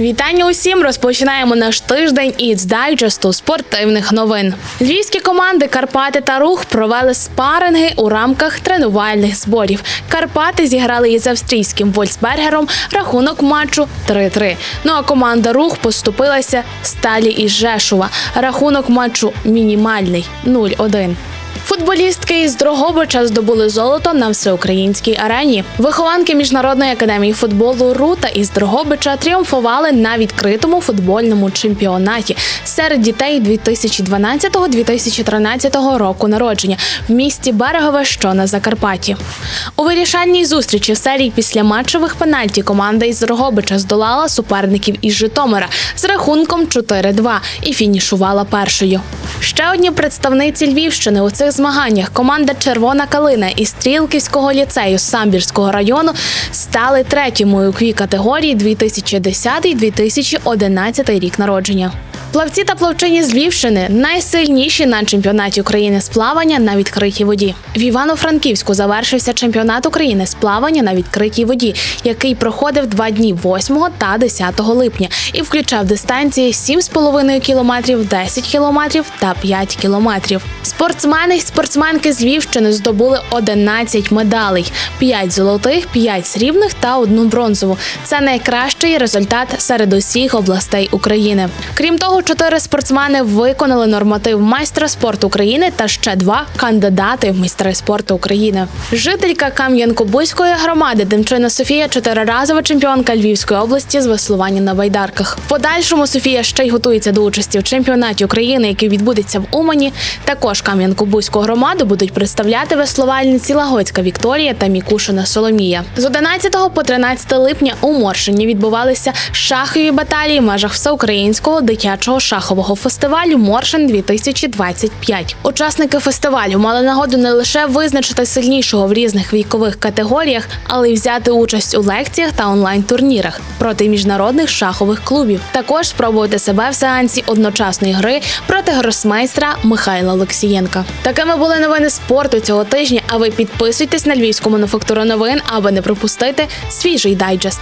Вітання усім! Розпочинаємо наш тиждень із дайджесту спортивних новин. Львівські команди Карпати та Рух провели спаринги у рамках тренувальних зборів. Карпати зіграли із австрійським Вольсбергером рахунок матчу 3-3. Ну а команда Рух поступилася сталі із Жешува. Рахунок матчу мінімальний 0-1. Футболістки із Дрогобича здобули золото на всеукраїнській арені. Вихованки міжнародної академії футболу Рута із Дрогобича тріумфували на відкритому футбольному чемпіонаті серед дітей 2012-2013 року народження в місті Берегове, що на Закарпатті. У вирішальній зустрічі в серії післяматчевих пенальті команда із Дрогобича здолала суперників із Житомира з рахунком 4-2 і фінішувала першою. Ще одні представниці Львівщини у цих змаганнях команда Червона калина із Стрілківського ліцею Самбірського району стали третьою у кві категорії 2010-2011 рік народження. Плавці та плавчині з Львівщини найсильніші на чемпіонаті України з плавання на відкритій воді. В Івано-Франківську завершився чемпіонат України з плавання на відкритій воді, який проходив два дні 8 та 10 липня і включав дистанції 7,5 кілометрів, 10 кілометрів та 5 кілометрів. Спортсмени й спортсменки з Львівщини здобули 11 медалей: 5 золотих, 5 срібних та одну бронзову. Це найкращий результат серед усіх областей України. Крім того, чотири спортсмени виконали норматив майстра спорту України та ще два кандидати в майстри спорту України. Жителька Кам'янко-Бузької громади Демчина Софія чотириразова чемпіонка Львівської області з веслування на байдарках. В подальшому Софія ще й готується до участі в чемпіонаті України, який відбудеться в Умані. Також Кам'янко-Бузьку громаду будуть представляти веслувальниці Лагоцька Вікторія та Мікушина Соломія. З 11 по 13 липня у Моршині відбувалися шахові баталії в межах всеукраїнського дитячого шахового фестивалю Моршин 2025. Учасники фестивалю мали нагоду не лише визначити сильнішого в різних вікових категоріях, але й взяти участь у лекціях та онлайн-турнірах проти міжнародних шахових клубів. Також спробувати себе в сеансі одночасної гри проти гросмейстра Михайла Олексієнка. Такими були новини спорту цього тижня. А ви підписуйтесь на львівську мануфактуру новин, аби не пропустити свіжий дайджест.